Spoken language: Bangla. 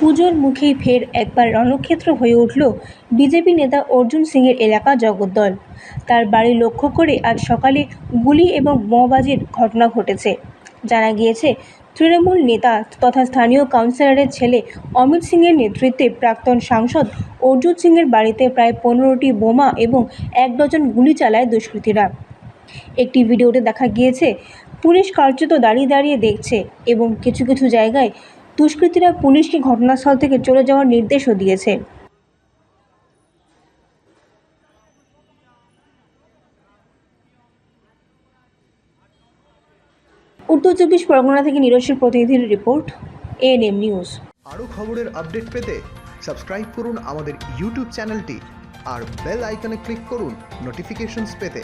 পুজোর মুখেই ফের একবার রণক্ষেত্র হয়ে উঠল বিজেপি নেতা অর্জুন সিংয়ের এলাকা জগদ্দল। তার বাড়ি লক্ষ্য করে আজ সকালে গুলি এবং বোমাবাজির ঘটনা ঘটেছে। জানা গিয়েছে, তৃণমূল নেতা তথা স্থানীয় কাউন্সিলরের ছেলে অমিত সিংয়ের নেতৃত্বে প্রাক্তন সাংসদ অর্জুন সিংয়ের বাড়িতে প্রায় পনেরোটি বোমা এবং এক ডজন গুলি চালায় দুষ্কৃতীরা। একটি ভিডিওতে দেখা গিয়েছে, পুলিশ কার্যত দাঁড়িয়ে দাঁড়িয়ে দেখছে এবং কিছু কিছু জায়গায় দুষ্কৃতীরা পুলিশকে ঘটনাস্থল থেকে চলে যাওয়ার নির্দেশও দিয়েছে। উত্তর চব্বিশ পরগনা থেকে নিরসের প্রতিনিধির রিপোর্ট, এএনএম নিউজ। আরও খবরের আপডেট পেতে সাবস্ক্রাইব করুন আমাদের ইউটিউব চ্যানেলটি আর বেল আইকনে ক্লিক করুন নোটিফিকেশনস পেতে।